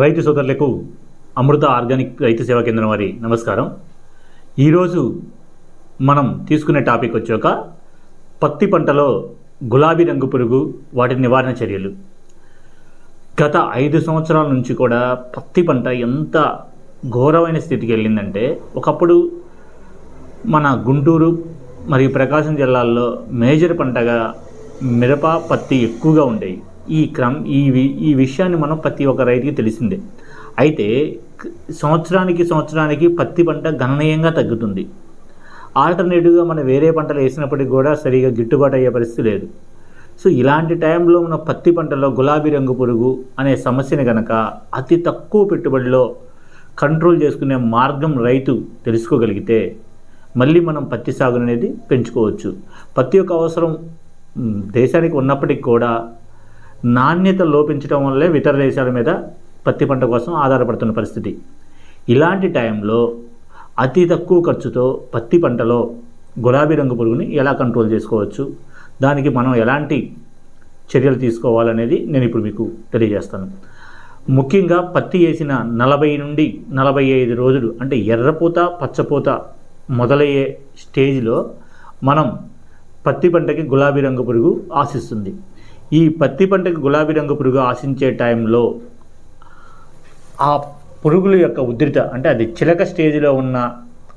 రైతు సోదరులకు అమృత ఆర్గానిక్ రైతు సేవా కేంద్రం వారి నమస్కారం. ఈరోజు మనం తీసుకునే టాపిక్ వచ్చాక పత్తి పంటలో గులాబీ రంగు పురుగు వాటి నివారణ చర్యలు. గత ఐదు సంవత్సరాల నుంచి కూడా పత్తి పంట ఎంత ఘోరమైన స్థితికి వెళ్ళిందంటే ఒకప్పుడు మన గుంటూరు మరియు ప్రకాశం జిల్లాల్లో మేజర్ పంటగా మిరప పత్తి ఎక్కువగా ఉండేవి. ఈ క్రమ్ ఈ వి- ఈ విషయాన్ని మనం ప్రతి ఒక్క రైతుకి తెలిసిందే. అయితే సంవత్సరానికి సంవత్సరానికి పత్తి పంట గణనీయంగా తగ్గుతుంది. ఆల్టర్నేటివ్గా మనం వేరే పంటలు వేసినప్పటికి కూడా సరిగా గిట్టుబాటు అయ్యే పరిస్థితి లేదు. సో ఇలాంటి టైంలో మన పత్తి పంటలో గులాబీ రంగు పురుగు అనే సమస్యని కనుక అతి తక్కువ పెట్టుబడిలో కంట్రోల్ చేసుకునే మార్గం రైతు తెలుసుకోగలిగితే మళ్ళీ మనం పత్తి సాగు అనేది పెంచుకోవచ్చు. పత్తి యొక్క అవసరం దేశానికి ఉన్నప్పటికీ కూడా నాణ్యత లోపించడం వల్లే ఇతర దేశాల మీద పత్తి పంట కోసం ఆధారపడుతున్న పరిస్థితి. ఇలాంటి టైంలో అతి తక్కువ ఖర్చుతో పత్తి పంటలో గులాబీ రంగు పురుగుని ఎలా కంట్రోల్ చేసుకోవచ్చు? దానికి మనం ఎలాంటి చర్యలు తీసుకోవాలనేది నేను ఇప్పుడు మీకు తెలియజేస్తాను. ముఖ్యంగా పత్తి వేసిన నలభై నుండి నలభై ఐదు రోజులు అంటే ఎర్రపూత పచ్చపూత మొదలయ్యే స్టేజ్లో మనం పత్తి పంటకి గులాబీ రంగు పురుగు ఆశిస్తుంది. ఈ పత్తి పంటకు గులాబీ రంగు పురుగు ఆశించే టైంలో ఆ పురుగుల యొక్క ఉధృత అంటే అది చిలక స్టేజ్లో ఉన్న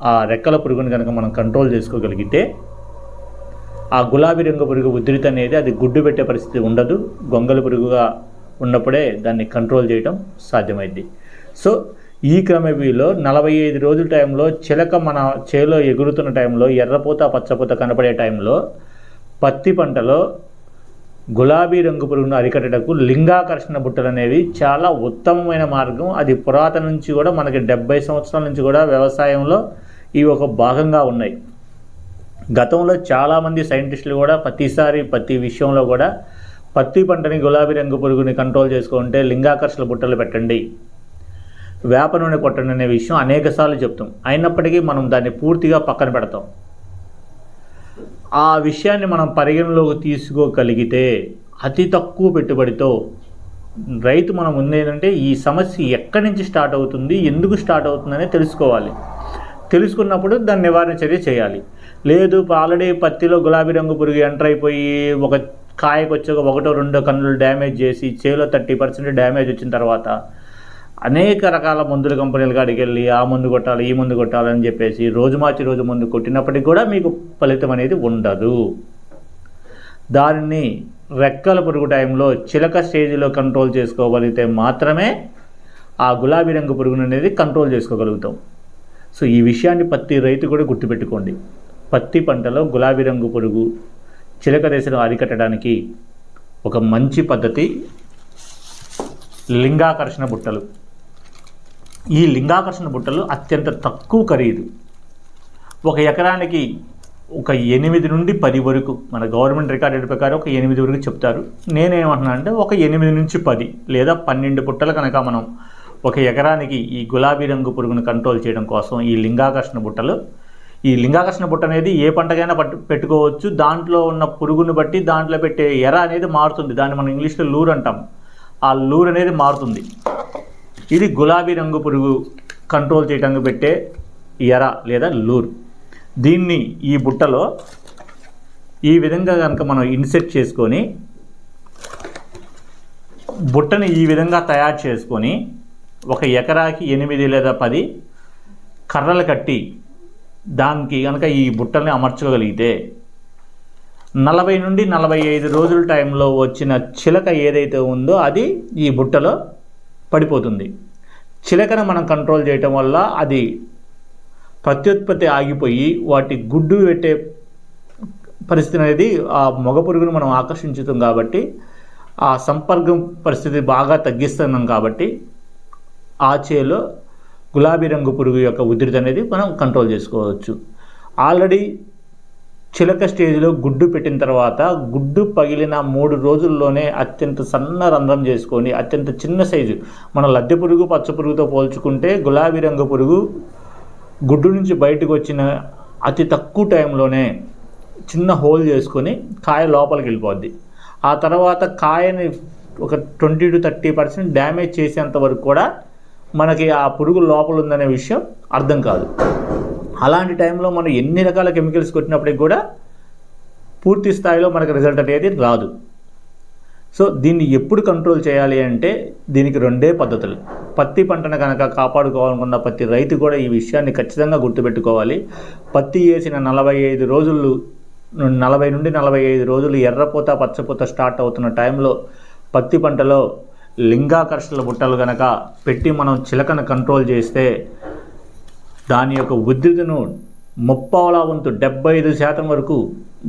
ఆ రెక్కల పురుగుని కనుక మనం కంట్రోల్ చేసుకోగలిగితే ఆ గులాబీ రంగు పురుగు ఉధృతి అనేది అది గుడ్డు పెట్టే పరిస్థితి ఉండదు. గొంగల పురుగుగా ఉన్నప్పుడే దాన్ని కంట్రోల్ చేయటం సాధ్యమైంది. సో ఈ క్రమవిలో నలభై ఐదు రోజుల టైంలో చిలక మన చేలో ఎగురుతున్న టైంలో ఎర్రపూత పచ్చపోత కనపడే టైంలో పత్తి పంటలో గులాబీ రంగు పురుగును అరికట్టడకు లింగాకర్షణ బుట్టలు అనేవి చాలా ఉత్తమమైన మార్గం. అది పురాతన నుంచి కూడా మనకి డెబ్బై సంవత్సరాల నుంచి కూడా వ్యవసాయంలో ఇవి ఒక భాగంగా ఉన్నాయి. గతంలో చాలామంది సైంటిస్టులు కూడా ప్రతిసారి ప్రతి విషయంలో కూడా పత్తి పంటని గులాబీ రంగు పురుగుని కంట్రోల్ చేసుకుంటే లింగాకర్షణ బుట్టలు పెట్టండి. వేప నూనె కొట్టండి అనే విషయం అనేకసార్లు చెప్తాం. అయినప్పటికీ మనం దాన్ని పూర్తిగా పక్కన పెడతాం. ఆ విషయాన్ని మనం పరిగణలోకి తీసుకోగలిగితే అతి తక్కువ పెట్టుబడితో రైతు మనం ముందేంటంటే ఈ సమస్య ఎక్కడి నుంచి స్టార్ట్ అవుతుంది ఎందుకు స్టార్ట్ అవుతుందనే తెలుసుకోవాలి. తెలుసుకున్నప్పుడు దాన్ని నివారణ చర్య చేయాలి. లేదు ఆల్రెడీ పత్తిలో గులాబీ రంగు పురుగు ఎంటర్ అయిపోయి ఒక కాయకు వచ్చాక ఒకటో రెండో కన్నులు డ్యామేజ్ చేసి చేలో థర్టీ పర్సెంట్ డ్యామేజ్ వచ్చిన తర్వాత అనేక రకాల మందుల కంపెనీల కాడికి వెళ్ళి ఆ మందు కొట్టాలి ఈ మందు కొట్టాలని చెప్పేసి రోజు మార్చి రోజు మందు కొట్టినప్పటికీ కూడా మీకు ఫలితం అనేది ఉండదు. దానిని రెక్కల పురుగు టైంలో చిలక స్టేజ్లో కంట్రోల్ చేసుకోగలిగితే మాత్రమే ఆ గులాబీ రంగు పురుగును అనేది కంట్రోల్ చేసుకోగలుగుతాం. సో ఈ విషయాన్ని పత్తి రైతు కూడా గుర్తుపెట్టుకోండి. పత్తి పంటలో గులాబీ రంగు పురుగు చిలక దశను అరికట్టడానికి ఒక మంచి పద్ధతి లింగాకర్షణ బుట్టలు. ఈ లింగాకర్షణ బుట్టలు అత్యంత తక్కువ ఖరీదు. ఒక ఎకరానికి ఒక ఎనిమిది నుండి పది వరకు మన గవర్నమెంట్ రికార్డెడ్ ప్రకారం ఒక ఎనిమిది వరకు చెప్తారు. నేనేమంటున్నా అంటే ఒక ఎనిమిది నుంచి పది లేదా పన్నెండు పుట్టలు కనుక మనం ఒక ఎకరానికి ఈ గులాబీ రంగు పురుగును కంట్రోల్ చేయడం కోసం ఈ లింగాకర్షణ బుట్టలు ఈ లింగాకర్షణ బుట్ట అనేది ఏ పంటకైనా పట్టు పెట్టుకోవచ్చు. దాంట్లో ఉన్న పురుగును బట్టి దాంట్లో పెట్టే ఎర అనేది మారుతుంది. దాన్ని మనం ఇంగ్లీష్లో లూర్ అంటాం. ఆ లూర్ అనేది మారుతుంది. ఇది గులాబీ రంగు పురుగు కంట్రోల్ చేయడానికి పెట్టే ఎర లేదా లూర్. దీన్ని ఈ బుట్టలో ఈ విధంగా కనుక మనం ఇన్సెట్ చేసుకొని బుట్టని ఈ విధంగా తయారు చేసుకొని ఒక ఎకరాకి ఎనిమిది లేదా పది కర్రలు కట్టి దానికి కనుక ఈ బుట్టల్ని అమర్చుకోగలిగితే నలభై నుండి నలభై ఐదు రోజుల టైంలో వచ్చిన చిలక ఏదైతే ఉందో అది ఈ బుట్టలో పడిపోతుంది. చిలకను మనం కంట్రోల్ చేయటం వల్ల అది ప్రత్యుత్పత్తి ఆగిపోయి వాటి గుడ్డు పెట్టే పరిస్థితి అనేది ఆ మగ పురుగును మనం ఆకర్షించుతాం కాబట్టి ఆ సంపర్కం పరిస్థితి బాగా తగ్గిస్తున్నాం కాబట్టి ఆ చేలో గులాబీ రంగు పురుగు యొక్క ఉధృతి అనేది మనం కంట్రోల్ చేసుకోవచ్చు. ఆల్రెడీ చిలక స్టేజ్లో గుడ్డు పెట్టిన తర్వాత గుడ్డు పగిలిన మూడు రోజుల్లోనే అత్యంత సన్న రంధ్రం చేసుకొని అత్యంత చిన్న సైజు మన లద్దె పురుగు పచ్చ పురుగుతో పోల్చుకుంటే గులాబీ రంగు పురుగు గుడ్డు నుంచి బయటకు వచ్చిన అతి తక్కువ టైంలోనే చిన్న హోల్ చేసుకొని కాయ లోపలికి వెళ్ళిపోద్ది. ఆ తర్వాత కాయని ఒక twenty two thirty percent damage చేసేంత వరకు కూడా మనకి ఆ పురుగు లోపల ఉందనే విషయం అర్థం కాదు. అలాంటి టైంలో మనం ఎన్ని రకాల కెమికల్స్ కొట్టినప్పటికి కూడా పూర్తి స్థాయిలో మనకు రిజల్ట్ అనేది రాదు. సో దీన్ని ఎప్పుడు కంట్రోల్ చేయాలి అంటే దీనికి రెండే పద్ధతులు. పత్తి పంటను కనుక కాపాడుకోవాలనుకున్న ప్రతి రైతు కూడా ఈ విషయాన్ని ఖచ్చితంగా గుర్తుపెట్టుకోవాలి. పత్తి వేసిన నలభై ఐదు రోజులు నలభై నుండి నలభై ఐదు రోజులు ఎర్రపూత పచ్చపోత స్టార్ట్ అవుతున్న టైంలో పత్తి పంటలో లింగాకర్షణ బుట్టలు కనుక పెట్టి మనం చిలకను కంట్రోల్ చేస్తే దాని యొక్క ఉధృతిను ముప్పావలా వంతు డెబ్బై ఐదు శాతం వరకు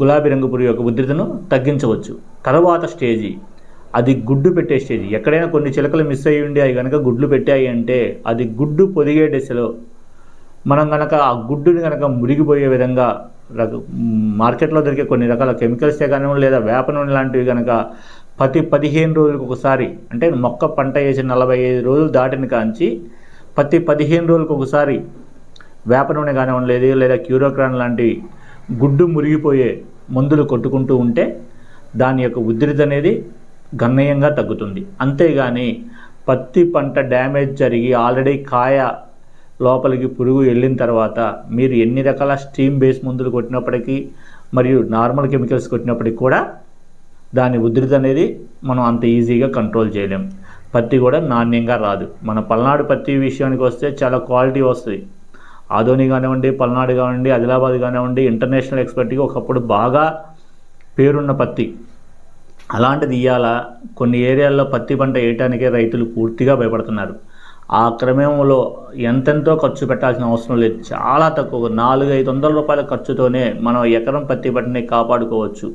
గులాబీ రంగు పురుగు యొక్క ఉధృతిను తగ్గించవచ్చు. తర్వాత స్టేజీ. అది గుడ్డు పెట్టే స్టేజ్. ఎక్కడైనా కొన్ని చిలకలు మిస్ అయ్యి ఉండి అవి కనుక గుడ్లు పెట్టాయి అంటే అది గుడ్డు పొదిగే దశలో మనం కనుక ఆ గుడ్డుని కనుక మురిగిపోయే విధంగా రక మార్కెట్లో దొరికే కొన్ని రకాల కెమికల్సే కానివ్వండి లేదా వేప నూనె లాంటివి కనుక ప్రతి పదిహేను రోజులకు ఒకసారి అంటే మొక్క పంట వేసి నలభై ఐదు రోజులు దాటిన కాంచి ప్రతి పదిహేను రోజులకు ఒకసారి వేప నూనె కానివ్వండి లేదా క్యూరోక్రాన్ లాంటి గుడ్డు మురిగిపోయే మందులు కొట్టుకుంటూ ఉంటే దాని యొక్క ఉధృతి అనేది గణనీయంగా తగ్గుతుంది. అంతేగాని పత్తి పంట డ్యామేజ్ జరిగి ఆల్రెడీ కాయ లోపలికి పురుగు వెళ్ళిన తర్వాత మీరు ఎన్ని రకాల స్టీమ్ బేస్ మందులు కొట్టినప్పటికీ మరియు నార్మల్ కెమికల్స్ కొట్టినప్పటికీ కూడా దాని ఉధృతి అనేది మనం అంత ఈజీగా కంట్రోల్ చేయలేం. పత్తి కూడా నాణ్యంగా రాదు. మన పల్నాడు పత్తి విషయానికి వస్తే చాలా క్వాలిటీ వస్తుంది. ఆదోని కానివ్వండి పల్నాడు కానివ్వండి ఆదిలాబాద్ కానివ్వండి ఇంటర్నేషనల్ ఎక్స్పర్ట్గా ఒకప్పుడు బాగా పేరున్న పత్తి. అలాంటిది ఇయ్యాల కొన్ని ఏరియాల్లో పత్తి పంట వేయటానికే రైతులు పూర్తిగా భయపడుతున్నారు. ఆ క్రమంలో ఎంతెంతో ఖర్చు పెట్టాల్సిన అవసరం లేదు. చాలా తక్కువ నాలుగు ఐదు వందల రూపాయల ఖర్చుతోనే మనం ఎకరం పత్తి పంటని కాపాడుకోవచ్చు.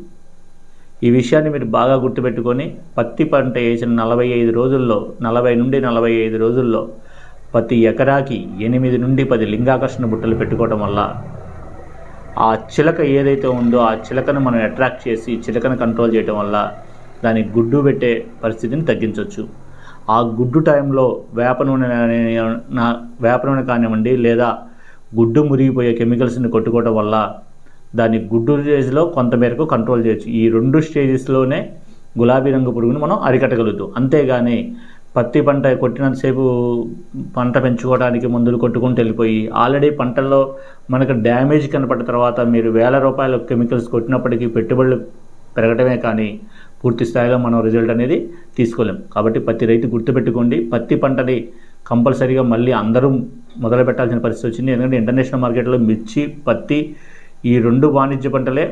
ఈ విషయాన్ని మీరు బాగా గుర్తుపెట్టుకొని పత్తి పంట వేసిన నలభై ఐదు రోజుల్లో నలభై నుండి నలభై ఐదు రోజుల్లో ప్రతి ఎకరాకి ఎనిమిది నుండి పది లింగాకర్షణ బుట్టలు పెట్టుకోవడం వల్ల ఆ చిలక ఏదైతే ఉందో ఆ చిలకను మనం అట్రాక్ట్ చేసి చిలకను కంట్రోల్ చేయడం వల్ల దానికి గుడ్డు పెట్టే పరిస్థితిని తగ్గించవచ్చు ఆ గుడ్డు టైంలో వేప నూనె కాని- నా- వేప నూనె కానివ్వండి లేదా గుడ్డు మురిగిపోయే కెమికల్స్ని కొట్టుకోవడం వల్ల దాని గుడ్డు స్టేజ్లో కొంతమేరకు కంట్రోల్ చేయొచ్చు. ఈ రెండు స్టేజెస్లోనే గులాబీ రంగు పురుగుని మనం అరికట్టగలుగుతాం. అంతేగాని పత్తి పంట కొట్టినంతసేపు పంట పెంచుకోవడానికి మందులు కొట్టుకుంటూ వెళ్ళిపోయి ఆల్రెడీ పంటల్లో మనకు డ్యామేజ్ కనపడిన తర్వాత మీరు వేల రూపాయల కెమికల్స్ కొట్టినప్పటికీ పెట్టుబడులు పెరగటమే కానీ పూర్తి స్థాయిలో మనం రిజల్ట్ అనేది తీసుకోలేం. కాబట్టి పత్తి రైతు గుర్తుపెట్టుకోండి పత్తి పంటని కంపల్సరీగా మళ్ళీ అందరూ మొదలు పెట్టాల్సిన పరిస్థితి వచ్చింది. ఎందుకంటే ఇంటర్నేషనల్ మార్కెట్లో మిర్చి పత్తి ఈ రెండు వాణిజ్య పంటలే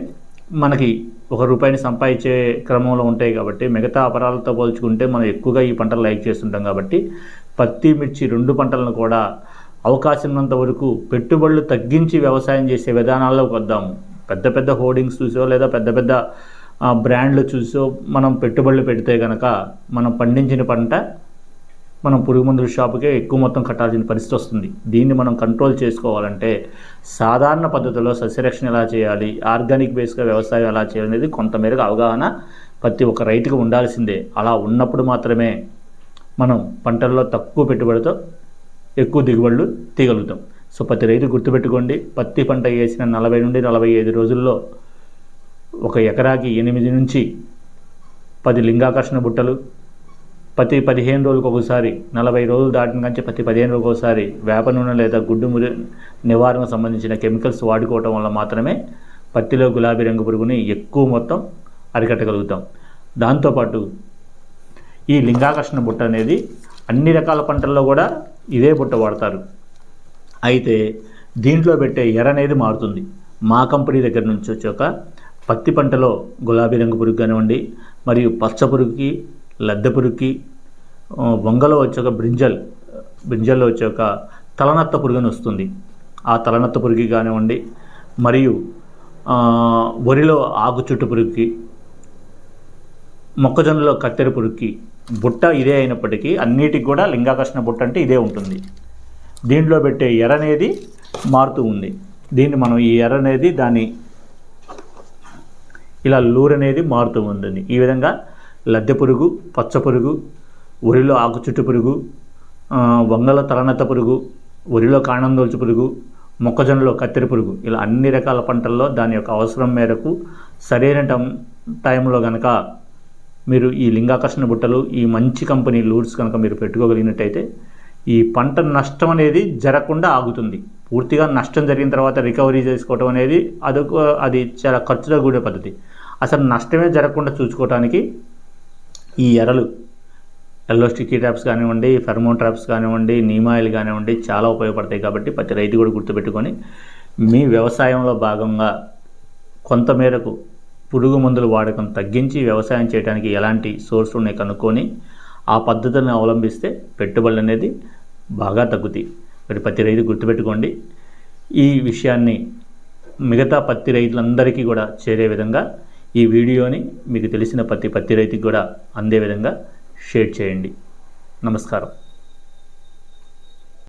మనకి ఒక రూపాయిని సంపాదించే క్రమంలో ఉంటాయి కాబట్టి మిగతా అపరాలతో పోల్చుకుంటే మనం ఎక్కువగా ఈ పంటలు లైక్ చేస్తుంటాం కాబట్టి పత్తి మిర్చి రెండు పంటలను కూడా అవకాశం ఉన్నంత వరకు పెట్టుబడులు తగ్గించి వ్యవసాయం చేసే విధానాల్లోకి వద్దాము పెద్ద పెద్ద హోర్డింగ్స్ చూసో లేదా పెద్ద పెద్ద బ్రాండ్లు చూసో మనం పెట్టుబడులు పెడితే కనుక మనం పండించిన పంట మనం పురుగు మందుల షాపుకే ఎక్కువ మొత్తం కట్టాల్సిన పరిస్థితి వస్తుంది. దీన్ని మనం కంట్రోల్ చేసుకోవాలంటే సాధారణ పద్ధతిలో సస్యరక్షణ ఎలా చేయాలి ఆర్గానిక్ బేస్గా వ్యవసాయం ఎలా చేయాలి అనేది కొంతమేరకు అవగాహన ప్రతి ఒక్క రైతుకు ఉండాల్సిందే. అలా ఉన్నప్పుడు మాత్రమే మనం పంటల్లో తక్కువ పెట్టుబడితో ఎక్కువ దిగుబడులు తీయగలుగుతాం. సో ప్రతి రైతు గుర్తుపెట్టుకోండి పత్తి పంట వేసిన నలభై నుండి నలభై ఐదు రోజుల్లో ఒక ఎకరాకి ఎనిమిది నుంచి పది లింగాకర్షణ బుట్టలు ప్రతి పదిహేను రోజులకు ఒకసారి నలభై రోజులు దాటిన కంటే ప్రతి పదిహేను రోజులకు ఒకసారి వేప నూనె లేదా గుడ్డు మురి నివారణకు సంబంధించిన కెమికల్స్ వాడుకోవటం వల్ల మాత్రమే పత్తిలో గులాబీ రంగు పురుగుని ఎక్కువ మొత్తం అరికట్టగలుగుతాం. దాంతోపాటు ఈ లింగాకర్షణ బుట్ట అనేది అన్ని రకాల పంటల్లో కూడా ఇదే బుట్ట వాడతారు. అయితే దీంట్లో పెట్టే ఎర అనేది మారుతుంది. మా కంపెనీ దగ్గర నుంచి వచ్చాక పత్తి పంటలో గులాబీ రంగు పురుగు కానివ్వండి మరియు పచ్చ పురుగుకి లద్దె పురుగుకి ఆ, వంగలో వచ్చాక బ్రింజల్ బ్రింజల్లో వచ్చాక తలనత్త పురుగు అని వస్తుంది. ఆ తలనత్త పురుగు కానివ్వండి మరియు వరిలో ఆకు చుట్టు పురుగుకి మొక్కజొన్నలో కత్తెర పురుగుకి బుట్ట ఇదే అయినప్పటికీ అన్నిటికి కూడా లింగాకర్షణ బుట్ట అంటే ఇదే ఉంటుంది. దీంట్లో పెట్టే ఎర అనేది మారుతూ ఉంది. దీన్ని మనం ఈ ఎర అనేది దాని ఇలా లూర్ అనేది మారుతూ ఉంటుంది. ఈ విధంగా లద్దె పురుగు పచ్చ పురుగు వరిలో ఆకు చుట్టు పురుగు వంగల తలనత్త పురుగు వరిలో కాణందోల్చు పురుగు మొక్కజొన్నలో కత్తెర పురుగు ఇలా అన్ని రకాల పంటల్లో దాని యొక్క అవసరం మేరకు సరైన టైం టైంలో కనుక మీరు ఈ లింగాకర్షణ బుట్టలు ఈ మంచి కంపెనీ లూడ్స్ కనుక మీరు పెట్టుకోగలిగినట్టయితే ఈ పంట నష్టం అనేది జరగకుండా ఆగుతుంది. పూర్తిగా నష్టం జరిగిన తర్వాత రికవరీ చేసుకోవటం అనేది అదొక అది చాలా ఖర్చుతో కూడే పద్ధతి. అసలు నష్టమే జరగకుండా చూసుకోవటానికి ఈ ఎరలు. ఎల్లో స్టిక్కీ ట్రాప్స్ కానివ్వండి ఫెర్మోన్ ట్రాప్స్ కానివ్వండి నీమాయిల్ కానివ్వండి చాలా ఉపయోగపడతాయి కాబట్టి ప్రతి రైతు కూడా గుర్తుపెట్టుకొని మీ వ్యవసాయంలో భాగంగా కొంతమేరకు పురుగు మందుల వాడకం తగ్గించి వ్యవసాయం చేయడానికి ఎలాంటి సోర్స్ ఉన్నాయి కనుక్కొని ఆ పద్ధతులను అవలంబిస్తే పెట్టుబడులు అనేది బాగా తగ్గుతాయి. మరి పత్తి రైతు గుర్తుపెట్టుకోండి. ఈ విషయాన్ని మిగతా పత్తి రైతులందరికీ కూడా చేరే విధంగా ఈ వీడియోని మీకు తెలిసిన ప్రతి పత్తి రైతుకి కూడా అందే విధంగా షేర్ చేయండి. నమస్కారం.